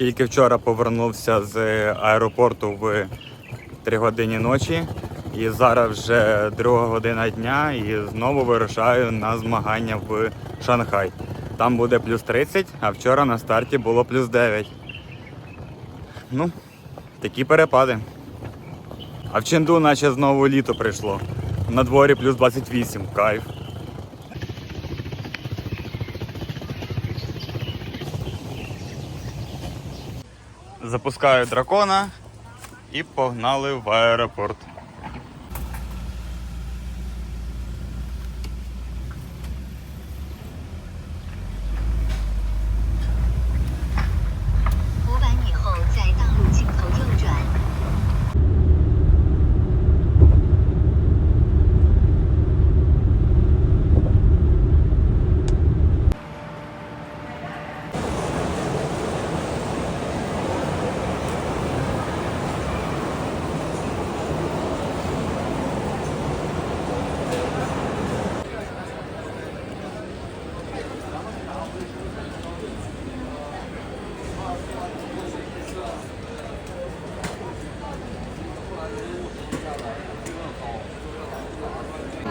Тільки вчора повернувся з аеропорту в 3 годині ночі. І зараз вже друга година дня і знову вирушаю на змагання в Шанхай. Там буде плюс 30, а вчора на старті було плюс 9. Ну, такі перепади. А в Ченду наче знову літо прийшло. На дворі плюс 28. Кайф. Запускаю дракона і погнали в аеропорт.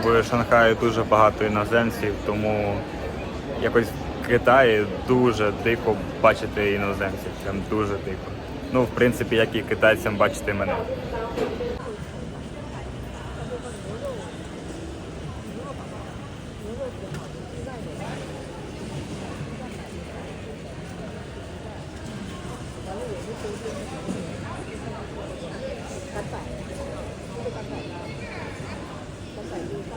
В Шанхаї дуже багато іноземців, тому якось в Китаї дуже дико бачити іноземців. Прям дуже дико. Ну, в принципі, як і китайцям бачити мене.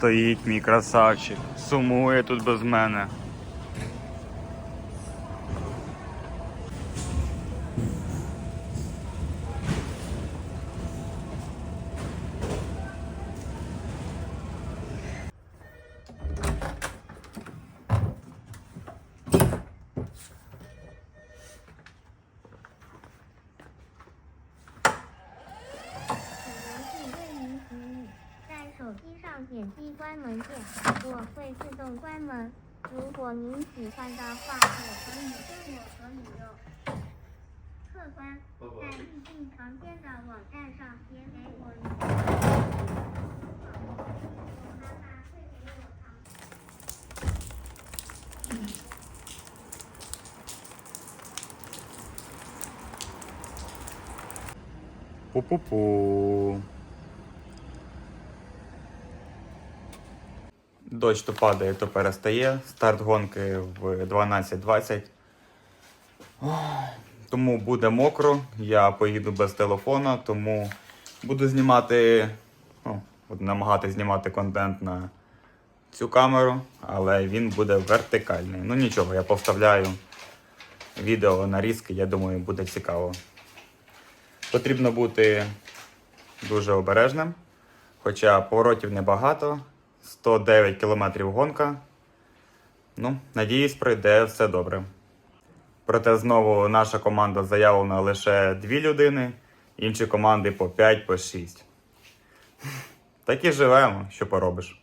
Стоїть мій красавчик, сумує тут без мене. “点击关门键，我会自动关门。如果您喜欢的话，我可以送我和你用。客官，在预定房间的网站上写给我。不不不。噗噗噗 Дощ то падає, то перестає. Старт гонки в 12.20. Тому буде мокро. Я поїду без телефона, тому буду знімати, ну, буду намагатися знімати контент на цю камеру, але він буде вертикальний. Ну нічого, я повставляю відео нарізки, я думаю, буде цікаво. Потрібно бути дуже обережним, хоча поворотів небагато, 109 км гонка. Ну, надіюсь, пройде все добре. Проте знову наша команда заявлена лише дві людини, інші команди по 5, по 6. Так і живемо, що поробиш.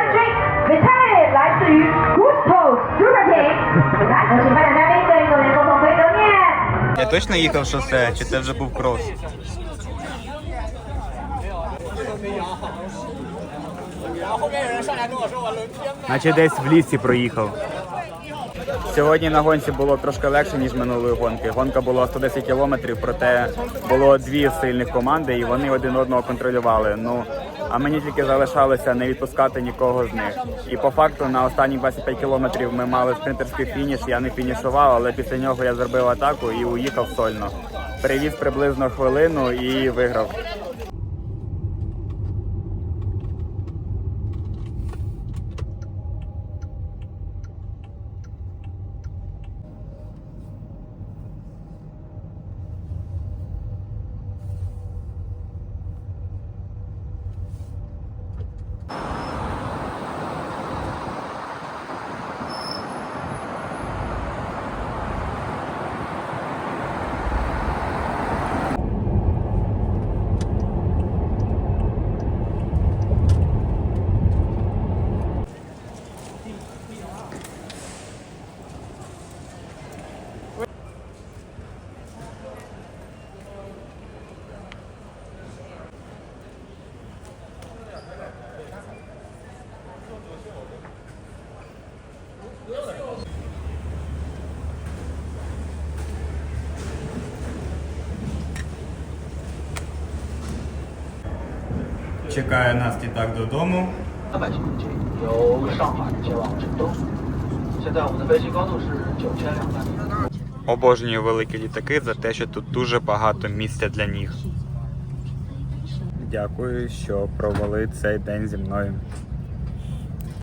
точно їхав шосе, чи це вже був крос? Наче десь в лісі проїхав. Сьогодні на гонці було трошки легше, ніж минулої гонки. Гонка була 110 кілометрів, проте було дві сильних команди, і вони один одного контролювали. Ну а мені тільки залишалося не відпускати нікого з них. І по факту на останні 25 кілометрів ми мали спринтерський фініш. Я не фінішував, але після нього я зробив атаку і уїхав сольно. Перевіз приблизно хвилину і виграв. Чекає нас літак додому. Обожнюю великі літаки за те, що тут дуже багато місця для ніг. Дякую, що провели цей день зі мною.